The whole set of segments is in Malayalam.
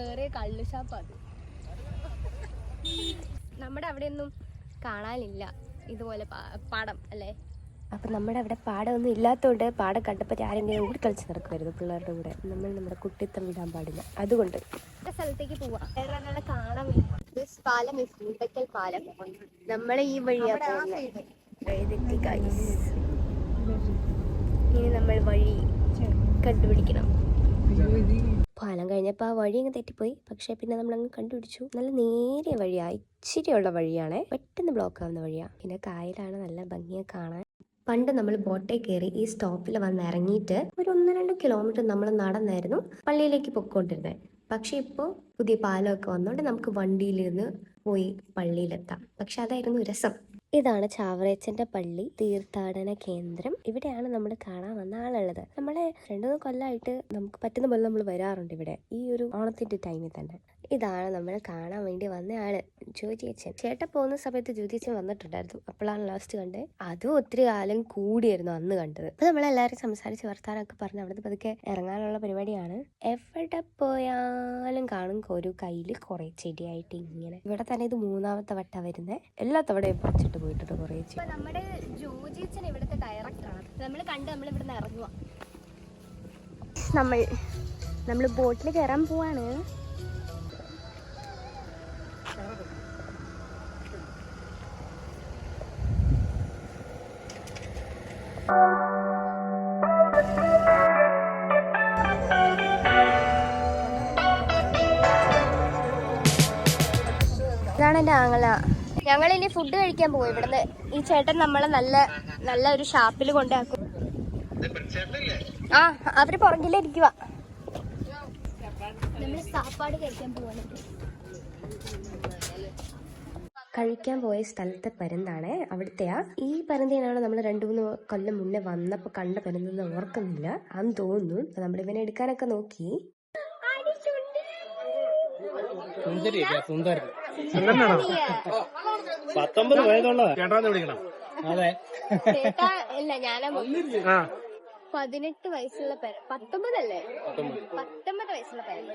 കേറിയ കള്ളു ഷാപ്പ് അത്. നമ്മുടെ അവിടെയൊന്നും കാണാനില്ല. ഇതുപോലെ പാടം അല്ലേ? അപ്പൊ നമ്മുടെ അവിടെ പാടമൊന്നും ഇല്ലാത്തതുകൊണ്ട് പാടം കണ്ടപ്പോൾ ആരെങ്കിലും ഓടി കളിച്ച് നടക്കുമായിരുന്നു പിള്ളേരുടെ കൂടെ. നമ്മൾ നമ്മുടെ കുട്ടിത്തം വിടാൻ പാടില്ല. അതുകൊണ്ട്. സ്ഥലത്തേക്ക് പോവാം. വേറെ ഒരാളെ കാണാൻ പാലം പാലം. നമ്മൾ ഈ വഴിയാ. ഇനി നമ്മൾ വഴി കണ്ടുപിടിക്കണം. പാലം കഴിഞ്ഞപ്പോൾ ആ വഴി അങ്ങ് തെറ്റിപ്പോയി. പക്ഷേ പിന്നെ നമ്മൾ അങ്ങ് കണ്ടുപിടിച്ചു. നല്ല നേരിയ വഴിയാ. ഇച്ചിരിയുള്ള വഴിയാണേ. പെട്ടെന്ന് ബ്ലോക്ക് ആവുന്ന വഴിയാണ് പിന്നെ കായലാണ് നല്ല ഭംഗിയെ കാണാൻ. പണ്ട് നമ്മൾ ബോട്ടേ കയറി ഈ സ്റ്റോപ്പിൽ വന്ന് ഇറങ്ങിയിട്ട് ഒരു ഒന്ന് രണ്ട് കിലോമീറ്റർ നമ്മൾ നടന്നായിരുന്നു പള്ളിയിലേക്ക് പൊയ്ക്കൊണ്ടിരുന്നത് പക്ഷെ ഇപ്പോൾ പുതിയ പാലമൊക്കെ വന്നുകൊണ്ട് നമുക്ക് വണ്ടിയിലിരുന്ന് പോയി പള്ളിയിലെത്താം. പക്ഷെ അതായിരുന്നു രസം. ഇതാണ് ചാവറേച്ചന്റെ പള്ളി തീർത്ഥാടന കേന്ദ്രം. ഇവിടെയാണ് നമ്മൾ കാണാൻ വന്ന ആളുള്ളത്. നമ്മളെ രണ്ടു മൂന്ന് കൊല്ലമായിട്ട് നമുക്ക് പറ്റുന്ന പോലെ നമ്മൾ വരാറുണ്ട് ഇവിടെ. ഈ ഒരു ഓണത്തിന്റെ ടൈമിൽ തന്നെ. ഇതാണ് നമ്മൾ കാണാൻ വേണ്ടി വന്ന ആൾ ജ്യോതിയച്ഛൻ. ചേട്ടൻ പോകുന്ന സമയത്ത് ജ്യോതിയച്ഛൻ വന്നിട്ടുണ്ടായിരുന്നു. അപ്പോഴാണ് ലാസ്റ്റ് കണ്ടത്. അതും ഒത്തിരി കാലം കൂടിയായിരുന്നു അന്ന് കണ്ടത്. അപ്പൊ നമ്മളെല്ലാവരും സംസാരിച്ച് വർത്താനൊക്കെ പറഞ്ഞ് അവിടുന്ന് പതുക്കെ ഇറങ്ങാനുള്ള പരിപാടിയാണ്. എവിടെ പോയാലും കാണും ഒരു കയ്യിൽ കുറെ ചെടിയായിട്ട് ഇങ്ങനെ. ഇവിടെ തന്നെ ഇത് മൂന്നാമത്തെ വട്ട വരുന്നത് എല്ലാ തവണയും പറിച്ചിട്ട് പോയിട്ടുണ്ട് കുറെ ചെടി. നമ്മുടെ ജോജിച്ചൻ ഇവിടുത്തെ ഡയറക്ടറാണ് നമ്മൾ കണ്ട് നമ്മൾ ഇവിടുന്ന് ഇറങ്ങുക നമ്മൾ നമ്മൾ ബോട്ടിൽ കയറാൻ പോവാണ്. ഇതാണ് എന്റെ ആങ്ങള. ഞങ്ങൾ ഇനി ഫുഡ് കഴിക്കാൻ പോകും ഇവിടുന്ന് ഈ ചേട്ടൻ നമ്മളെ നല്ല നല്ല ഒരു ഷാപ്പിൽ കൊണ്ടാക്കും ആ അവർ പുറകിലിരിക്കുക നമ്മൾ സാപ്പാട് കഴിക്കാൻ പോവാണ് കഴിക്കാൻ പോയ സ്ഥലത്തെ പരുന്താണ് അവിടുത്തെയാ ഈ പരുന്തിനാണ് നമ്മൾ രണ്ടു മൂന്ന് കൊല്ലം മുന്നേ വന്നപ്പോ കണ്ട പരുന്തെന്ന് ഓർക്കുന്നില്ല. അന്ന് തോന്നുന്നു. നമ്മൾ ഇവനെ എടുക്കാനൊക്കെ നോക്കി. പത്തൊമ്പത് അതെ. ഇല്ല ഞാനാ പതിനെട്ട് വയസ്സുള്ള പേര പത്തൊമ്പതല്ലേ? പത്തൊമ്പത്. വയസ്സുള്ള പേരല്ല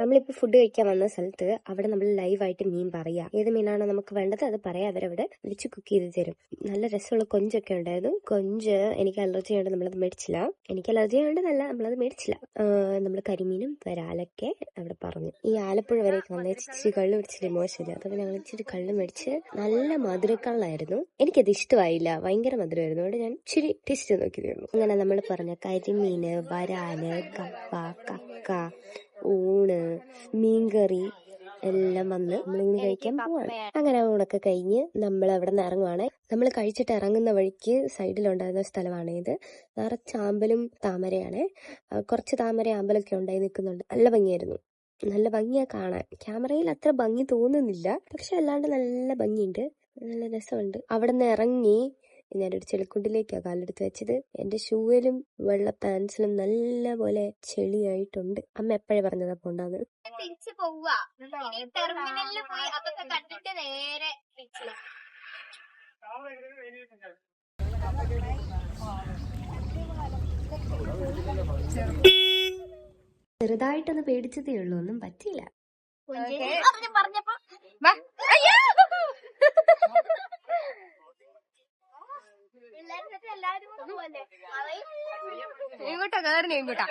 നമ്മളിപ്പോ ഫുഡ് കഴിക്കാൻ വന്ന സ്ഥലത്ത് അവിടെ നമ്മൾ ലൈവ് ആയിട്ട് മീൻ പറയാ. ഏത് മീനാണോ നമുക്ക് വേണ്ടത് അത് പറയാം. അവരവിടെ വിളിച്ച് കുക്ക് ചെയ്ത് തരും. നല്ല രസമുള്ള കൊഞ്ചൊക്കെ ഉണ്ടായിരുന്നു. കൊഞ്ച് എനിക്ക് അലർജി ആയതുകൊണ്ട് നമ്മളത് മേടിച്ചില്ല. എനിക്ക് അലർജി ആയതുകൊണ്ടല്ല നമ്മളത് മേടിച്ചില്ല. നമ്മൾ കരിമീനും വരാലൊക്കെ അവിടെ പറഞ്ഞു. ഈ ആലപ്പുഴ വരെ വന്ന ഇച്ചിരി കള്ള് മേടിച്ചിട്ട് മോശമില്ല. അപ്പൊ ഞങ്ങൾ ഇച്ചിരി കള്ള് മേടിച്ച് നല്ല മധുരക്കള്ളായിരുന്നു. എനിക്കത് ഇഷ്ടമായില്ല. ഭയങ്കര മധുരമായിരുന്നു. അതുകൊണ്ട് ഞാൻ ഇച്ചിരി ടേസ്റ്റ് ഉള്ളൂ. അങ്ങനെ നമ്മൾ പറഞ്ഞ കരിമീന് വരാൽ കപ്പ കക്ക ഊണ് മീൻകറി എല്ലാം വന്ന് നമ്മളിങ്ങനെ കഴിക്കാൻ പോവാണ്. അങ്ങനെ ഊണൊക്കെ കഴിഞ്ഞ് നമ്മൾ അവിടെ നിന്ന് ഇറങ്ങുവാണ്. നമ്മൾ കഴിച്ചിട്ട് ഇറങ്ങുന്ന വഴിക്ക് സൈഡിലുണ്ടായിരുന്ന സ്ഥലമാണ് ഇത്. നിറച്ച് ആമ്പലും താമരയാണ്. കുറച്ച് താമര ആമ്പലൊക്കെ ഉണ്ടായി നിൽക്കുന്നുണ്ട്. നല്ല ഭംഗിയായിരുന്നു. നല്ല ഭംഗിയാ കാണാൻ. ക്യാമറയിൽ അത്ര ഭംഗി തോന്നുന്നില്ല. പക്ഷെ അല്ലാണ്ട് നല്ല ഭംഗിയുണ്ട്. നല്ല രസമുണ്ട്. അവിടെ നിന്ന് ഇറങ്ങി ഞാനൊരു ചെളിക്കുണ്ടിലേക്കാണ് കാലെടുത്ത് വെച്ചത്. എന്റെ ഷൂവിലും വെള്ള പാൻസിലും നല്ല പോലെ ചെളിയായിട്ടുണ്ട്. അമ്മ എപ്പോഴേ പറഞ്ഞതാ പോണ്ടാന്ന്? തിരിച്ചു ടെർമിനലിൽ പോയി അതൊക്കെ കണ്ടിട്ട് നേരെ ചെറുതായിട്ടൊന്ന് പേടിച്ചതേ ഉള്ളൂ. ഒന്നും പറ്റിയില്ല. പറഞ്ഞു പറഞ്ഞപ്പോ ഇങ്ങോട്ടാ കേറി ഇങ്ങോട്ടാ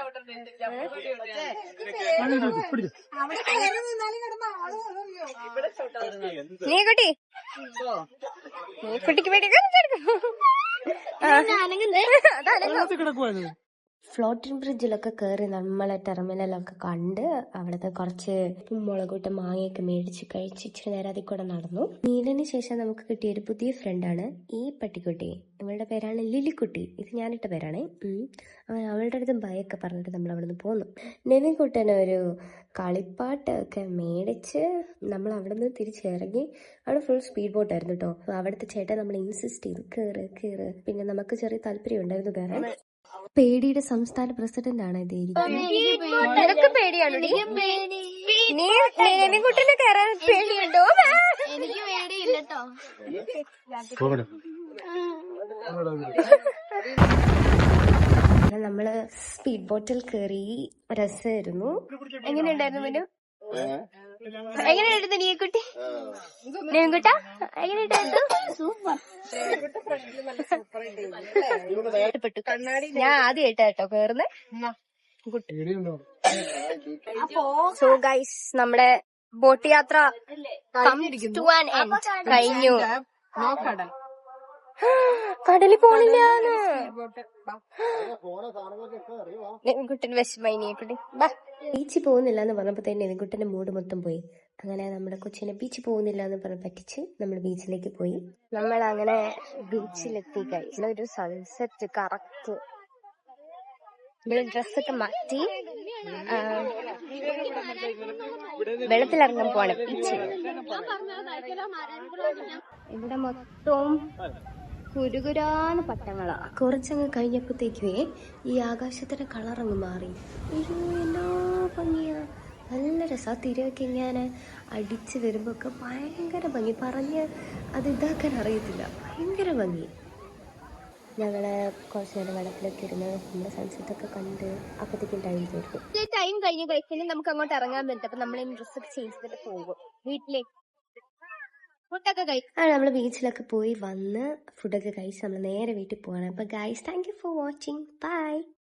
നീ കുട്ടി നീ കുട്ടിക്ക് വേണ്ടി കിടക്കുവായിരുന്നു ഫ്ലോട്ടിംഗ് ബ്രിഡ്ജിലൊക്കെ കയറി നമ്മളെ ടെർമിനലൊക്കെ കണ്ട് അവിടുത്തെ കുറച്ച് മുളകൂട്ട മാങ്ങയൊക്കെ മേടിച്ച് കഴിച്ച് ഇച്ചിരി നേരം അതിൽ കൂടെ നടന്നു. നീലന് ശേഷം നമുക്ക് കിട്ടിയ ഒരു പുതിയ ഫ്രണ്ടാണ് ഈ പട്ടിക്കുട്ടി. ഇവളുടെ പേരാണ് ലിലിക്കുട്ടി. ഇത് ഞാനിട്ട പേരാണ്. അവൻ അവളുടെ അടുത്ത് ഭയൊക്കെ പറഞ്ഞിട്ട് നമ്മൾ അവിടെ നിന്ന് പോന്നു. നെവിൻകുട്ടന് ഒരു കളിപ്പാട്ടൊക്കെ മേടിച്ച് നമ്മൾ അവിടെ നിന്ന് തിരിച്ചിറങ്ങി. അവിടെ ഫുൾ സ്പീഡ് ബോട്ടായിരുന്നു കേട്ടോ അവിടുത്തെ ചേട്ടൻ നമ്മൾ ഇൻസിസ്റ്റ് ചെയ്തു. കയറ് കയറ് പിന്നെ നമുക്ക് ചെറിയ താല്പര്യം ഉണ്ടായിരുന്നു കയറാൻ പേടിയുടെ സംസ്ഥാന പ്രസിഡന്റ് ആണ് നിനക്ക് പേടിയാണോ നീ കയറാൻ പേടിയുണ്ടോ? എനിക്ക് പേടിയില്ലട്ടോ നമ്മൾ സ്പീഡ് ബോട്ടിൽ കയറി രസമായിരുന്നു. എങ്ങനെയുണ്ടായിരുന്നു മനു? എങ്ങനെയുണ്ടായിരുന്നു നീക്കുട്ടി നീക്കുട്ട എങ്ങനെയുണ്ടായിരുന്നു സൂപ്പർ. ഞാൻ ആദ്യമായിട്ടാ കേട്ടോ കേറുന്നേ. സോ ഗൈസ് നമ്മുടെ ബോട്ട് യാത്ര. കഴിഞ്ഞു. കടലിൽ പോണില്ലാന്ന്. നെൻകുട്ടൻ വിഷമായി നീക്കുട്ടി ബാ. ബീച്ചിൽ പോകുന്നില്ല എന്ന് പറഞ്ഞപ്പോ തന്നെ നെൻകുട്ടന്റെ മൂഡ് മൊത്തം പോയി. അങ്ങനെ നമ്മുടെ കൊച്ചിനെ ബീച്ചിൽ പോകുന്നില്ല എന്ന് പറഞ്ഞ് പറ്റിച്ച് നമ്മൾ ബീച്ചിലേക്ക് പോയി. നമ്മൾ അങ്ങനെ ബീച്ചിലെത്തി കഴിച്ച ഒരു സൺസെറ്റ് കറക്റ്റ് ഡ്രസ്സൊക്കെ മാറ്റി വെള്ളത്തിലിറങ്ങാൻ പോവാണ് ബീച്ചിൽ ഇവിടെ മൊത്തവും കുരുകുരാന്ന് പട്ടങ്ങളാ. കുറച്ചങ്ങ് കഴിഞ്ഞപ്പോഴത്തേക്കുവേ ഈ ആകാശത്തിന്റെ കളർ അങ്ങ് മാറി. എല്ലാ എന്നാ ഭംഗിയാ. നല്ല രസം ആ തിരയൊക്കെ ഇങ്ങനെ അടിച്ച് വരുമ്പോ ഒക്കെ ഭയങ്കര ഭംഗി. പറഞ്ഞ് അത് ഇതാക്കാൻ അറിയത്തില്ല. ഭയങ്കര ഭംഗി. ഞങ്ങൾ കുറച്ച് നേരം വെള്ളത്തിലൊക്കെ ഇരുന്ന് നമ്മുടെ സൺസെറ്റ് ഒക്കെ കണ്ട് അപ്പത്തേക്കും ടൈം ടൈം കഴിഞ്ഞ് കഴിച്ചാൽ നമുക്ക് അങ്ങോട്ട് ഇറങ്ങാൻ പറ്റും അപ്പൊ നമ്മൾ ഡ്രസ്സൊക്കെ ചേഞ്ച് ചെയ്തിട്ട് പോകും. വീട്ടിലേക്ക്. ഫുഡൊക്കെ ബീച്ചിലൊക്കെ പോയി വന്ന് ഫുഡൊക്കെ കഴിച്ച് നമ്മൾ നേരെ വീട്ടിൽ പോവാണ്. അപ്പൊ guys thank you for watching bye